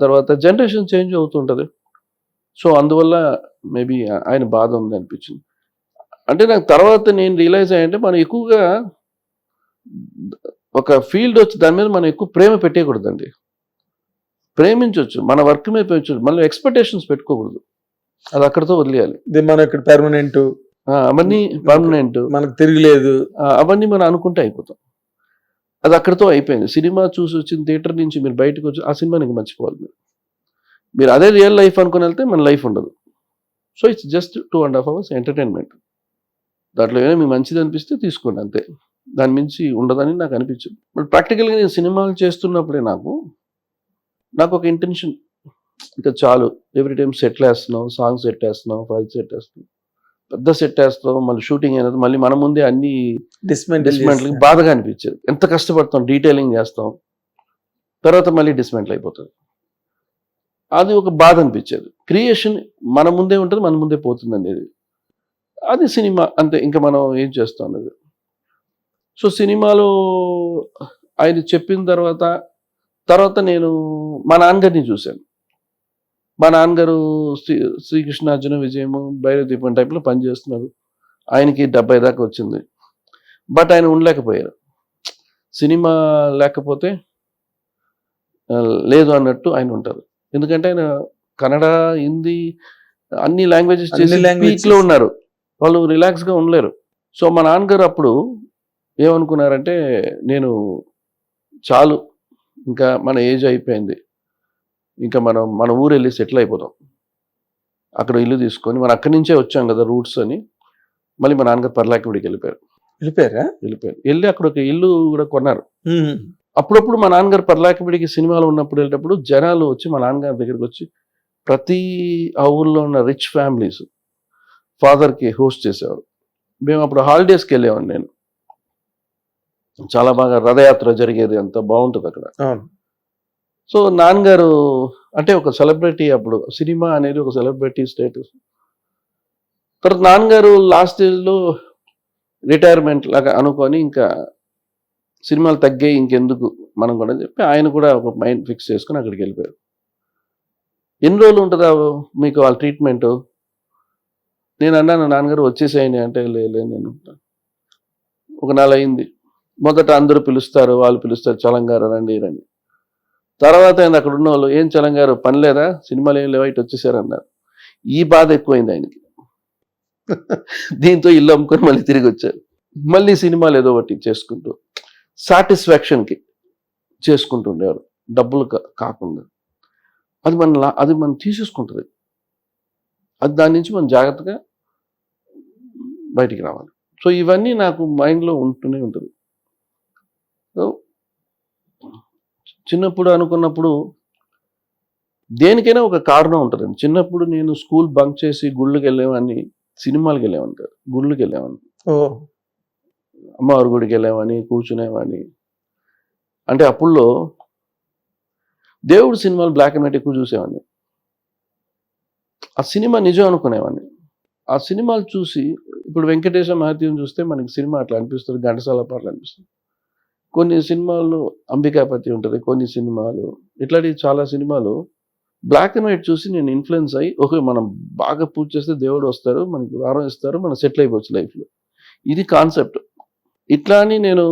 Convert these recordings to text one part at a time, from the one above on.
దాని తర్వాత generation change అవుతుంటుంది. సో అందువల్ల మేబీ ఆయన బాధ ఉంది అనిపించింది. అంటే నాకు తర్వాత నేను రియలైజ్ అయ్యంటే మనం ఎక్కువగా ఒక ఫీల్డ్ వచ్చి దాని మీద మనం ఎక్కువ ప్రేమ పెట్టేయకూడదండి. ప్రేమించవచ్చు మన వర్క్ మీద పెంచవచ్చు మళ్ళీ ఎక్స్పెక్టేషన్స్ పెట్టుకోకూడదు. అది అక్కడితో వదిలేయాలి. ఇది మనం ఇక్కడ పెర్మనెంట్ అవన్నీ పర్మనెంట్ మనకు తిరగలేదు అవన్నీ మనం అనుకుంటే అయిపోతాం. అది అక్కడితో అయిపోయింది. సినిమా చూసి వచ్చిన థియేటర్ నుంచి మీరు బయటకు వచ్చి ఆ సినిమా నీకు మర్చిపోవాలి మీరు. మీరు అదే రియల్ లైఫ్ అనుకుని వెళ్తే మన లైఫ్ ఉండదు. So it's just two and half hours entertainment. దాంట్లో ఏమైనా మీకు మంచిది అనిపిస్తే తీసుకోండి అంతే. దాని మించి ఉండదని నాకు అనిపించింది. బట్ ప్రాక్టికల్గా నేను సినిమాలు చేస్తున్నప్పుడే నాకు నాకు ఒక ఇంటెన్షన్. ఇంకా చాలు. ఎవ్రీ టైం సెట్ వేస్తున్నాం సాంగ్స్ సెట్ వేస్తున్నాం ఫైల్స్ సెట్ వేస్తున్నాం పెద్ద సెట్ వేస్తాం మళ్ళీ షూటింగ్ అయినది మళ్ళీ మన ముందే అన్ని డిస్మెంటల్ డిస్మెంట్లింగ్ బాధగా అనిపించేది. ఎంత కష్టపడతాం డీటెయిలింగ్ చేస్తాం తర్వాత మళ్ళీ డిస్మెంటల్ అయిపోతుంది. అది ఒక బాధ అనిపించేది. క్రియేషన్ మన ముందే ఉంటుంది మన ముందే పోతుంది అనేది. అది సినిమా అంతే ఇంకా మనం ఏం చేస్తాం అనేది. సో సినిమాలో ఆయన చెప్పిన తర్వాత తర్వాత నేను మా నాన్నగారిని చూశాను. మా నాన్నగారు శ్రీ శ్రీకృష్ణార్జున విజయము భైరవ దీపం టైప్లో పనిచేస్తున్నారు. ఆయనకి డెబ్బై దాకా వచ్చింది. బట్ ఆయన ఉండలేకపోయారు. సినిమా లేకపోతే లేదు అన్నట్టు ఆయన ఉంటారు. ఎందుకంటే ఆయన కన్నడ హిందీ అన్ని లాంగ్వేజెస్ చేసి లో ఉన్నారు. వాళ్ళు రిలాక్స్గా ఉండలేరు. సో మా నాన్నగారు అప్పుడు ఏమనుకున్నారంటే నేను చాలు. ఇంకా మన ఏజ్ అయిపోయింది. ఇంకా మనం మన ఊరు వెళ్ళి సెటిల్ అయిపోతాం అక్కడ ఇల్లు తీసుకొని మనం అక్కడి నుంచే వచ్చాం కదా రూట్స్ అని మళ్ళీ మా నాన్నగారు పర్లాకివిడికి వెళ్ళిపోయారు వెళ్ళిపోయారా? వెళ్ళిపోయారు. వెళ్ళి అక్కడ ఒక ఇల్లు కూడా కొన్నారు. అప్పుడప్పుడు మా నాన్నగారు పర్లాకిబిడికి సినిమాలు ఉన్నప్పుడు వెళ్ళేటప్పుడు జనాలు వచ్చి మా నాన్నగారి దగ్గరికి వచ్చి ప్రతి ఆ ఊర్లో ఉన్న రిచ్ ఫ్యామిలీస్ ఫాదర్కి హోస్ట్ చేసేవారు. మేము అప్పుడు హాలిడేస్కి వెళ్ళేవాడిని నేను. చాలా బాగా రథయాత్ర జరిగేది అంత బాగుంటుంది అక్కడ. సో నాన్నగారు అంటే ఒక సెలబ్రిటీ అప్పుడు సినిమా అనేది ఒక సెలబ్రిటీ స్టేటస్. తర్వాత నాన్నగారు లాస్ట్ స్టేజ్లో రిటైర్మెంట్ లాగా అనుకొని ఇంకా సినిమాలు తగ్గాయి ఇంకెందుకు మనం కూడా చెప్పి ఆయన కూడా ఒక మైండ్ ఫిక్స్ చేసుకుని అక్కడికి వెళ్ళిపోయారు. ఎన్ని రోజులు ఉంటుందా మీకు వాళ్ళ ట్రీట్మెంట్? నేను అన్నాను నాన్నగారు వచ్చేసేయండి అంటే లేదు నేను ఒక నెల అయింది మొదట అందరూ పిలుస్తారు వాళ్ళు పిలుస్తారు చలంగారు రండి రండి. తర్వాత ఆయన అక్కడ ఉన్న వాళ్ళు ఏం చలంగారు పని లేదా? సినిమాలు ఏం లేవా? ఇటు వచ్చేసారన్నారు ఈ బాధ ఎక్కువైంది ఆయనకి. దీంతో ఇల్లు అమ్ముకొని మళ్ళీ తిరిగి వచ్చారు. మళ్ళీ సినిమాలు ఏదో ఒకటి చేసుకుంటూ సాటిస్ఫాక్షన్కి చేసుకుంటుండేవారు డబ్బులు కాకుండా. అది మన అది మనం తీసేసుకుంటుంది. అది దాని నుంచి మనం జాగ్రత్తగా బయటికి రావాలి. సో ఇవన్నీ నాకు మైండ్లో ఉంటూనే ఉంటుంది. సో చిన్నప్పుడు అనుకున్నప్పుడు దేనికైనా ఒక కారణం ఉంటుందండి చిన్నప్పుడు నేను స్కూల్ బంక్ చేసి గుళ్ళకి వెళ్ళేవాడిని సినిమాలకు వెళ్ళేవాడిని గుళ్ళకి వెళ్ళేవాడిని. అమ్మవారి గుడికి వెళ్ళేవాడిని కూర్చునేవాడిని. అంటే అప్పుల్లో దేవుడు సినిమాలు బ్లాక్ అండ్ వైట్ ఎక్కువ చూసేవాడిని. ఆ సినిమా నిజం అనుకునేవాడిని. ఆ సినిమాలు చూసి ఇప్పుడు వెంకటేశ్వర మహత్యం చూస్తే మనకి సినిమా అట్లా అనిపిస్తుంది ఘంటసాల పాటలు అనిపిస్తుంది. కొన్ని సినిమాలు అంబికాపతి ఉంటుంది కొన్ని సినిమాలు. ఇట్లాంటి చాలా సినిమాలు. బ్లాక్ అండ్ వైట్ చూసి నేను ఇన్ఫ్లుయెన్స్ అయ్యి ఓకే మనం బాగా పూజ చేస్తే దేవుడు వస్తారు మనకి వారం ఇస్తారు మనం సెటిల్ అయిపోవచ్చు లైఫ్లో ఇది కాన్సెప్ట్ ఇట్లా అని నేను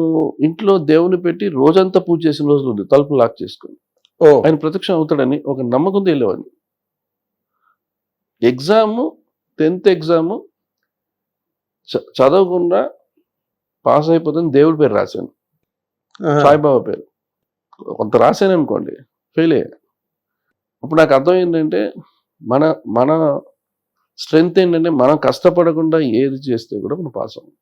ఇంట్లో దేవుని పెట్టి రోజంతా పూజ చేసిన రోజులు ఉంది తలుపు లాక్ చేసుకుని. ఓ. ఆయన ప్రత్యక్షం అవుతాడని ఒక నమ్మకంతో వెళ్ళేవాడిని. ఎగ్జాము టెన్త్ ఎగ్జాము చదవకుండా పాస్ అయిపోతుంది దేవుడి పేరు రాశాను. సాయిబాబా పేరు. కొంత రాశాను అనుకోండి ఫెయిల్ అయ్యా. అప్పుడు నాకు అర్థం ఏంటంటే మన మన స్ట్రెంగ్త్ ఏంటంటే మనం కష్టపడకుండా ఏది చేస్తే కూడా మనం పాస్ అవ్వం.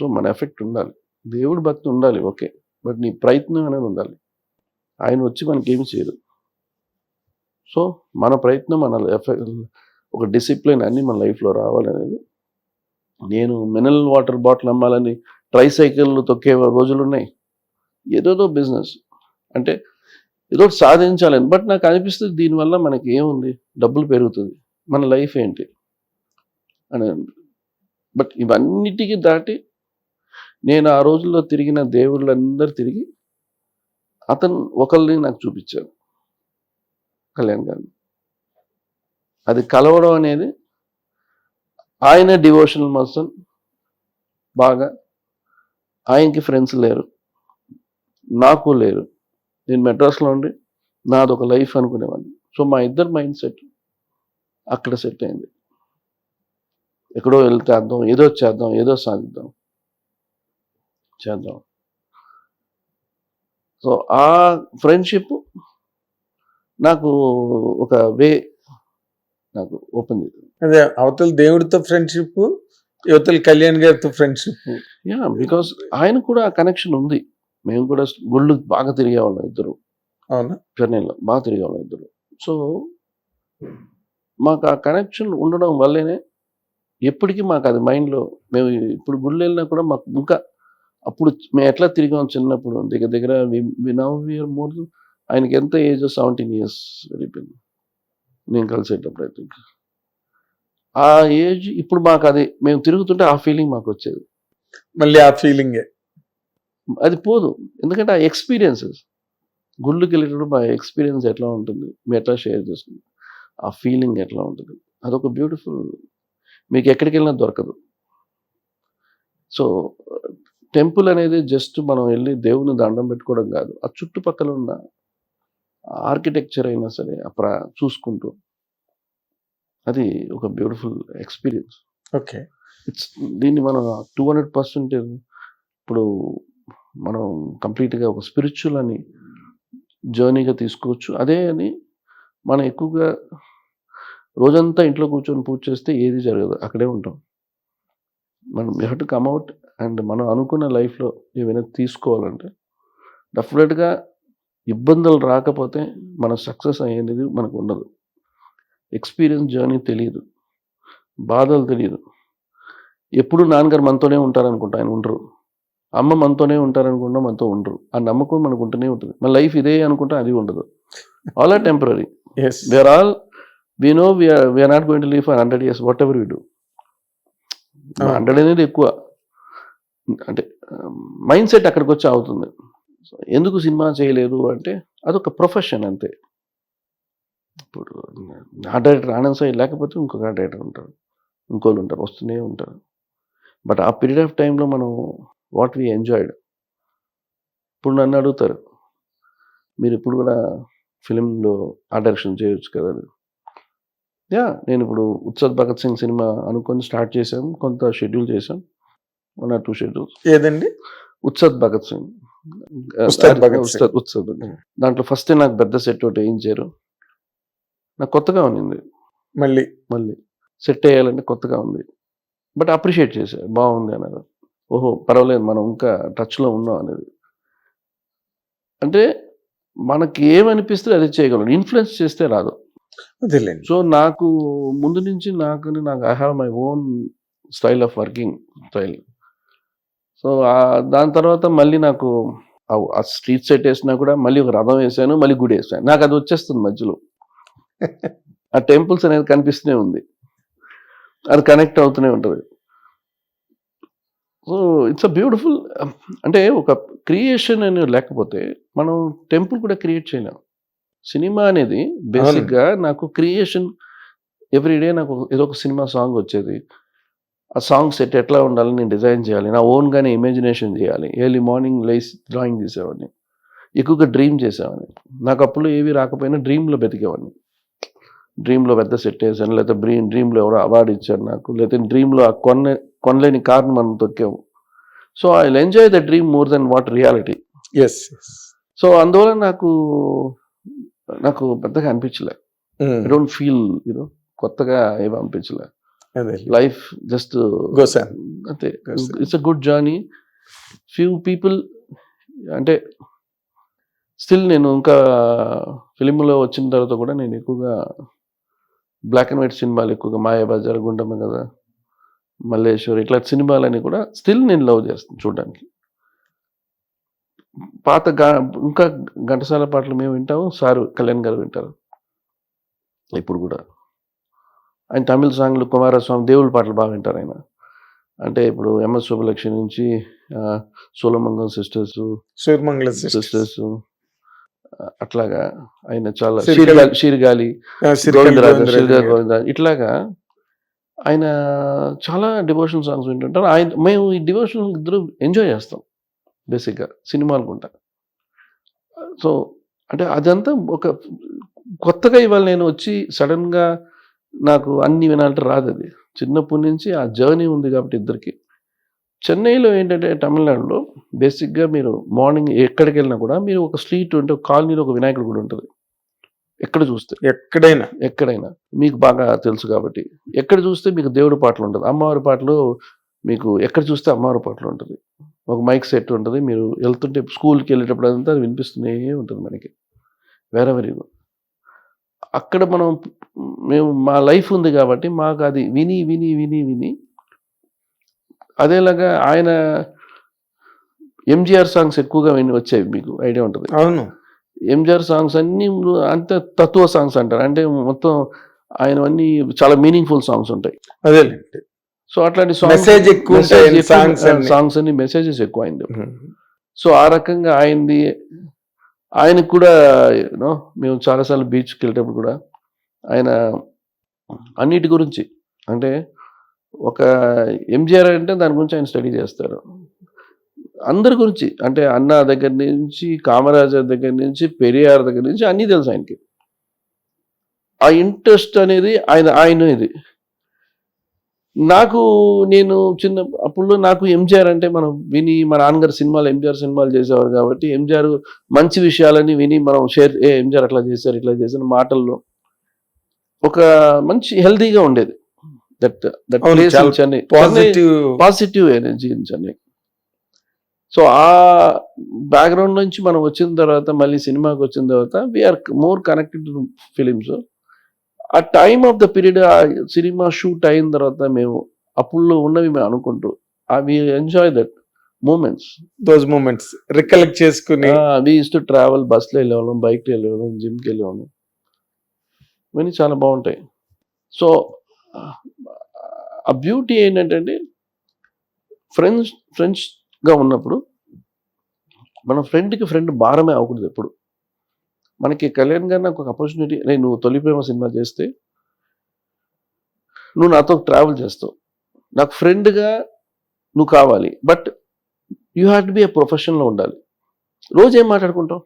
సో మన ఎఫెక్ట్ ఉండాలి. దేవుడి భక్తి ఉండాలి ఓకే. బట్ నీ ప్రయత్నం అనేది ఉండాలి. ఆయన వచ్చి మనకి ఏమి చేయదు సో మన ప్రయత్నం మన ఎఫెక్ట్ ఒక డిసిప్లిన్ అన్ని మన లైఫ్లో రావాలనేది నేను మినరల్ వాటర్ బాటిల్ అమ్మాలని ట్రై తొక్కే రోజులు ఉన్నాయి ఏదోదో బిజినెస్. అంటే ఏదో సాధించాలని. బట్ నాకు అనిపిస్తుంది దీనివల్ల మనకి ఏముంది? డబ్బులు పెరుగుతుంది. మన లైఫ్ ఏంటి? అని. బట్ ఇవన్నిటికీ దాటి నేను ఆ రోజుల్లో తిరిగిన దేవుళ్ళందరూ తిరిగి అతను ఒకరిని నాకు చూపించారు. కళ్యాణ్ గారిని. అది కలవడం అనేది ఆయన డివోషనల్ పర్సన్. బాగా. ఆయనకి ఫ్రెండ్స్ లేరు. నాకు లేరు. నేను మెడ్రాస్లో ఉండి నాది ఒక లైఫ్ అనుకునేవాడిని. సో మా ఇద్దరు మైండ్ సెట్ అక్కడ సెట్ అయింది. ఎక్కడో వెళ్తేద్దాం ఏదో చేద్దాం ఏదో సాధిద్దాం. చేద్దాం. సో ఆ ఫ్రెండ్షిప్ నాకు ఒక వే నాకు ఓపెన్ అదే అవతల దేవుడితో ఫ్రెండ్షిప్ యువతల కళ్యాణ్ గారితో ఫ్రెండ్షిప్ యా బికాస్ ఆయన కూడా ఆ కనెక్షన్ ఉంది. మేము కూడా గుళ్ళు బాగా తిరిగేవాళ్ళం ఇద్దరు. అవునా? చెన్నైలో బాగా తిరిగేవాళ్ళం ఇద్దరు. సో మాకు ఆ కనెక్షన్ ఉండడం వల్లేనే ఎప్పటికీ మాకు అది మైండ్లో మేము ఇప్పుడు గుళ్ళు వెళ్ళినా కూడా మాకు ఇంకా అప్పుడు మేము ఎట్లా తిరిగాం చిన్నప్పుడు దగ్గర దగ్గర నవ్ ఇయర్ మోర్ ఆయనకి ఎంత ఏజ్ సెవెంటీన్ ఇయర్స్ వెళ్ళిపోయింది. నేను కలిసేటప్పుడు ఐ థింక్ ఆ ఏజ్ ఇప్పుడు మాకు అది మేము తిరుగుతుంటే ఆ ఫీలింగ్ మాకు వచ్చేది. మళ్ళీ ఆ ఫీలింగే అది పోదు. ఎందుకంటే ఆ ఎక్స్పీరియన్సెస్ గుళ్ళకి వెళ్ళేటప్పుడు మా ఎక్స్పీరియన్స్ ఎట్లా ఉంటుంది? మేము ఎట్లా షేర్ చేసుకుంటాం ఆ ఫీలింగ్ ఎట్లా ఉంటుంది? అదొక బ్యూటిఫుల్ మీకు ఎక్కడికి వెళ్ళినా దొరకదు. సో టెంపుల్ అనేది జస్ట్ మనం వెళ్ళి దేవుని దండం పెట్టుకోవడం కాదు. ఆ చుట్టుపక్కల ఉన్న ఆర్కిటెక్చర్ అయినా సరే ప్రా చూసుకుంటూ అది ఒక బ్యూటిఫుల్ ఎక్స్పీరియన్స్ ఓకే. ఇట్స్ దీన్ని మనం టూ హండ్రెడ్ పర్సెంట్ ఇప్పుడు మనం కంప్లీట్గా ఒక స్పిరిచువల్ అని జర్నీగా తీసుకోవచ్చు. అదే అని మనం ఎక్కువగా రోజంతా ఇంట్లో కూర్చొని పూజ చేస్తే ఏది జరగదు అక్కడే ఉంటాం. మనం యూ టు కమ్అవుట్ అండ్ మనం అనుకున్న లైఫ్లో ఏమైనా తీసుకోవాలంటే డెఫినెట్గా ఇబ్బందులు రాకపోతే మన సక్సెస్ అయ్యేది మనకు ఉండదు. ఎక్స్పీరియన్స్ జర్నీ తెలియదు. బాధలు తెలియదు. ఎప్పుడు నాన్నగారు మనతోనే ఉంటారనుకుంటా ఆయన ఉండరు. అమ్మ మనతోనే ఉంటారనుకుంటా మనతో ఉండరు. ఆ నమ్మకం మనకు ఉంటూనే ఉంటుంది. మన లైఫ్ ఇదే అనుకుంటా అది ఉండదు. All are temporary. Where all we know we are we are not going to live for hundred years whatever we do. Hundred అనేది ఎక్కువ. అంటే మైండ్ సెట్ అక్కడికి వచ్చి అవుతుంది ఎందుకు సినిమా చేయలేదు అంటే అదొక ప్రొఫెషన్ అంతే. ఇప్పుడు ఆ డైరెక్టర్ ఆనంద్ సాయి లేకపోతే ఇంకొక డైరెక్టర్ ఉంటారు ఇంకోళ్ళు ఉంటారు వస్తూనే ఉంటారు. బట్ ఆ పీరియడ్ ఆఫ్ టైంలో మనం వాట్ వీ ఎంజాయిడ్ ఇప్పుడు నన్ను అడుగుతారు మీరు ఇప్పుడు కూడా ఫిలింలో ఆ డైరెక్షన్ చేయొచ్చు కదా యా నేను ఇప్పుడు ఉత్సద్ భగత్ సింగ్ సినిమా అనుకొని స్టార్ట్ చేశాం కొంత షెడ్యూల్ చేశాం. వన్ ఆర్ టూ షెడ్యూల్స్ ఏదండి? ఉత్సద్ భగత్ సింగ్. ఉత్సద్. దాంట్లో ఫస్ట్ నాకు పెద్ద సెట్ ఒకటి వేయించారు నాకు కొత్తగా ఉన్నింది. మళ్ళీ? మళ్ళీ. సెట్ వేయాలంటే కొత్తగా ఉంది. బట్ అప్రిషియేట్ చేశారు బాగుంది అన్నారు. ఓహో పర్వాలేదు మనం ఇంకా టచ్లో ఉన్నాం అనేది. అంటే మనకి ఏమనిపిస్తే అది చేయగలం ఇన్ఫ్లుయెన్స్ చేస్తే రాదు. సో నాకు ముందు నుంచి నాకు నాకు I have my own style of working style so దాని తర్వాత మళ్ళీ నాకు ఆ- స్ట్రీట్ సెట్ వేసినా కూడా మళ్ళీ ఒక రథం వేసాను మళ్ళీ గుడి వేసాను. నాకు అది వచ్చేస్తుంది మధ్యలో. ఆ టెంపుల్స్ అనేది కనిపిస్తూనే ఉంది. అది కనెక్ట్ అవుతూనే ఉంటుంది. సో ఇట్స్ అ బ్యూటిఫుల్ అంటే ఒక క్రియేషన్ అనేది లేకపోతే మనం టెంపుల్ కూడా క్రియేట్ చేయలేం. సినిమా అనేది బేసిక్గా నాకు క్రియేషన్ ఎవ్రీడే నాకు ఏదో ఒక సినిమా సాంగ్ వచ్చేది. ఆ సాంగ్ సెట్ ఎట్లా ఉండాలని నేను డిజైన్ చేయాలి. నా ఓన్గానే ఇమాజినేషన్ చేయాలి. ఎర్లీ మార్నింగ్ లేసి డ్రాయింగ్ చేసేవాడిని. ఎక్కువగా డ్రీమ్ చేసేవాడిని. నాకు అప్పుడు ఏవి రాకపోయినా డ్రీమ్లో బతికేవాడిని. డ్రీమ్లో పెద్ద సెట్ వేసాను లేకపోతే డ్రీమ్ డ్రీమ్లో ఎవరో అవార్డు ఇచ్చారు నాకు లేకపోతే డ్రీమ్లో ఆ కొన్న కొనలేని కార్ని మనం తొక్కాము. So I enjoy the dream more than what reality is so అందువల్ల నాకు నాకు పెద్దగా అనిపించలే. I don't feel you know కొత్తగా ఏమి అనిపించలే. లైఫ్ జస్ట్ గోసాన్ అంతే. It's a good journey few people అంటే స్టిల్ నేను ఇంకా ఫిలింలో వచ్చిన తర్వాత కూడా నేను ఎక్కువగా బ్లాక్ అండ్ వైట్ సినిమాలు ఎక్కువగా మాయాబజార్ గుండమ్మ కదా మల్లేశ్వర్ ఇట్లా సినిమాలని కూడా స్టిల్ నేను లవ్ చేస్తాను చూడడానికి. పాత ఇంకా ఘంటసాల పాటలు మేము వింటాము సారు కళ్యాణ్ గారు వింటారు. ఇప్పుడు కూడా. ఆయన తమిళ సాంగ్లు కుమారస్వామి దేవుళ్ళ పాటలు బాగా వింటారు ఆయన. అంటే ఇప్పుడు ఎంఎస్ శుభలక్ష్మి నుంచి సోలమంగం సిస్టర్స్ సూర్యమంగళ సిస్టర్స్ అట్లాగా ఆయన చాలా. షీర్గాలి. గోవిందరాజు ఇట్లాగా ఆయన చాలా డివోషన్ సాంగ్స్ వింటుంటారు. ఆయన మేము ఈ డివోషన్ ఇద్దరు ఎంజాయ్ చేస్తాం బేసిక్గా సినిమాలు కూడా. సో అంటే అదంతా ఒక కొత్తగా ఇవాళ నేను వచ్చి సడన్గా నాకు అన్ని వినాలంటే రాదు అది. చిన్నప్పటి నుంచి ఆ జర్నీ ఉంది కాబట్టి ఇద్దరికి. చెన్నైలో ఏంటంటే తమిళనాడులో బేసిక్గా మీరు మార్నింగ్ ఎక్కడికి వెళ్ళినా కూడా మీరు ఒక స్ట్రీట్ ఉంటే ఒక కాలనీలో ఒక వినాయకుడు కూడా ఉంటుంది. ఎక్కడ చూస్తే. ఎక్కడైనా. ఎక్కడైనా. మీకు బాగా తెలుసు కాబట్టి. ఎక్కడ చూస్తే మీకు దేవుడి పాటలు ఉంటుంది. అమ్మవారి పాటలు మీకు ఎక్కడ చూస్తే అమ్మవారి పాటలు ఉంటుంది. ఒక మైక్ సెట్ ఉంటుంది. మీరు వెళ్తుంటే స్కూల్కి వెళ్ళేటప్పుడు అదంతా అది వినిపిస్తూనే ఉంటుంది మనకి. వేరే వెరీ అక్కడ మనం మేము మా లైఫ్ ఉంది కాబట్టి మాకు అది విని విని విని విని అదేలాగా ఆయన ఎంజిఆర్ సాంగ్స్ ఎక్కువగా విని వచ్చాయి మీకు ఐడియా ఉంటుంది. అవును. ఎంజిఆర్ సాంగ్స్ అన్ని అంత తత్వ సాంగ్స్ అంటారు. అంటే మొత్తం ఆయన అన్ని చాలా మీనింగ్ఫుల్ సాంగ్స్ ఉంటాయి. అదేలేండి సో అట్లాంటి Message ఎక్కువ. సాంగ్స్ అన్ని. మెసేజెస్ ఎక్కువ అయింది. సో ఆ రకంగా ఆయనది ఆయనకు కూడా యూనో మేము చాలాసార్లు బీచ్కి వెళ్ళేటప్పుడు కూడా ఆయన అన్నిటి గురించి అంటే ఒక ఎంజిఆర్ అంటే దాని గురించి ఆయన స్టడీ చేస్తారు. అందరి గురించి అంటే అన్న దగ్గర నుంచి కామరాజర్ దగ్గర నుంచి పెరియార్ దగ్గర నుంచి అన్నీ తెలుసు ఆయనకి. ఆ ఇంట్రెస్ట్ అనేది ఆయన ఆయన ఇది. నాకు నేను చిన్న అప్పుడు నాకు ఎంజిఆర్ అంటే మనం విని మా నాన్నగారు సినిమాలు ఎంజిఆర్ సినిమాలు చేసేవారు కాబట్టి ఎంజిఆర్ మంచి విషయాలని విని మనం షేర్ ఏ ఎంజిఆర్ అట్లా చేశారు ఇట్లా చేశారు మాటల్లో ఒక మంచి హెల్తీగా ఉండేది. That that place Chennai positive positive energy in Chennai so ఆ బ్యాక్గ్రౌండ్ నుంచి మనం వచ్చిన తర్వాత మళ్ళీ సినిమాకి వచ్చిన తర్వాత we are more connected to films ఆ టైమ్ ఆఫ్ ద పీరియడ్ ఆ సినిమా షూట్ అయిన తర్వాత మేము అప్పుల్లో ఉన్నవి మేము అనుకుంటూ అవి enjoy that moments those moments recollect చేసుకుని వి యూస్ టు ట్రావెల్ బస్లో వెళ్ళేవాళ్ళం బైక్లో వెళ్ళేవాళ్ళం జిమ్కి వెళ్ళేవాళ్ళం. ఇవన్నీ చాలా బాగుంటాయి. సో ఆ బ్యూటీ ఏంటంటే ఫ్రెండ్స్ ఫ్రెండ్స్గా ఉన్నప్పుడు మన ఫ్రెండ్కి ఫ్రెండ్ భారమే అవ్వకూడదు ఎప్పుడు. మనకి కళ్యాణ్ గారు నాకు ఒక ఆపర్చునిటీ నేను నువ్వు తొలి ప్రేమ సినిమా చేస్తే నువ్వు నాతో ట్రావెల్ చేస్తావు. నాకు ఫ్రెండ్గా నువ్వు కావాలి. But you have to be a ప్రొఫెషన్లో ఉండాలి. రోజు ఏం మాట్లాడుకుంటావు?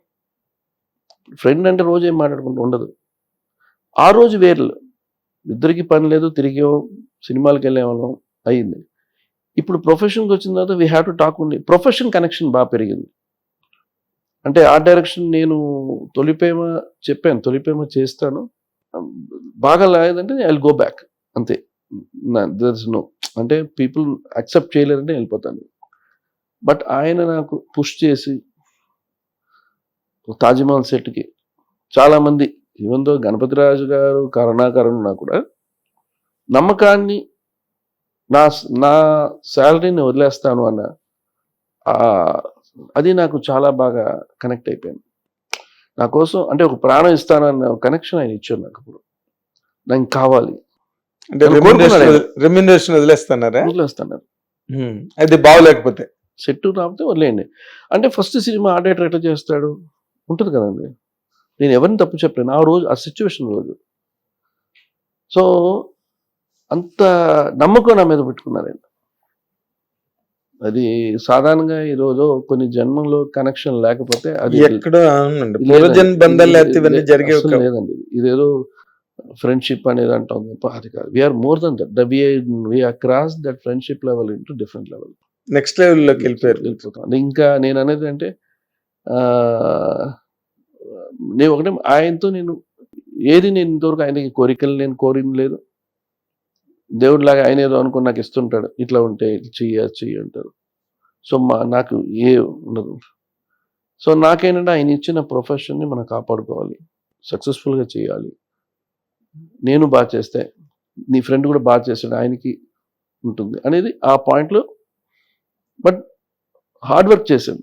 ఫ్రెండ్ అంటే రోజు ఏం మాట్లాడుకుంటూ ఉండదు. ఆ రోజు వేర్లు. ఇద్దరికి పని లేదు తిరిగి సినిమాలకు వెళ్ళేవాళ్ళం అయ్యింది. ఇప్పుడు ప్రొఫెషన్కి వచ్చిన తర్వాత వీ హ్యావ్ టు టాక్ ఉండి ప్రొఫెషన్ కనెక్షన్ బాగా పెరిగింది. అంటే ఆ డైరెక్షన్ నేను తొలిపేమ చెప్పాను తొలిపేమ చేస్తాను. బాగా లేదంటే ఐ గో బ్యాక్. అంతే. There's no. అంటే పీపుల్ అక్సెప్ట్ చేయలేరంటే వెళ్ళిపోతాను. బట్ ఆయన నాకు పుష్ చేసి తాజ్మహల్ సెట్కి చాలామంది ఈవెందో గణపతిరాజు గారు కరుణాకరణున్నా కూడా నమ్మకాన్ని నా నా శాలరీని వదిలేస్తాను అన్న అది నాకు చాలా బాగా కనెక్ట్ అయిపోయింది. నా కోసం అంటే ఒక ప్రాణం ఇస్తాను అన్న కనెక్షన్ ఆయన ఇచ్చారు నాకు ఇప్పుడు నాకు కావాలి. ఆయన. వదిలేస్తున్నారా. అది బాగోలేకపోతే? సెట్ రాకపోతే వదిలేయండి. అంటే ఫస్ట్ సినిమా ఆడేటర్ ఎట్లా చేస్తాడు? ఉంటుంది కదండి. నేను ఎవరిని తప్పు చెప్పలేను. ఆ రోజు ఆ సిచ్యువేషన్ రోజు. సో అంత నమ్మకం నా మీద పెట్టుకున్నారండి. అది సాధారణంగా ఈరోజు కొన్ని జన్మంలో కనెక్షన్ లేకపోతే అది లేదండి. ఇదేదో ఫ్రెండ్షిప్ అనేది అంటాం తప్ప అది కాదు. We are more than that we are cross that friendship level into different level next లెవెల్లోకి వెళ్ళిపోయారు. ఇంకా నేను అనేది అంటే నేను ఒకటే ఆయనతో నేను ఏది నేను ఇంతవరకు ఆయనకి కోరికలు నేను కోరిన లేదు దేవుడిలాగా ఆయన ఏదో అనుకుని నాకు ఇస్తుంటాడు. ఇట్లా ఉంటే చెయ్యి అది చెయ్యి అంటారు. సో మా నాకు ఏ ఉండదు. సో నాకేంటంటే ఆయన ఇచ్చిన ప్రొఫెషన్ని మనం కాపాడుకోవాలి. సక్సెస్ఫుల్గా చేయాలి. నేను బాగా చేస్తే నీ ఫ్రెండ్ కూడా బాగా చేస్తాడు ఆయనకి ఉంటుంది అనేది ఆ పాయింట్లో. బట్ హార్డ్ వర్క్ చేశాను.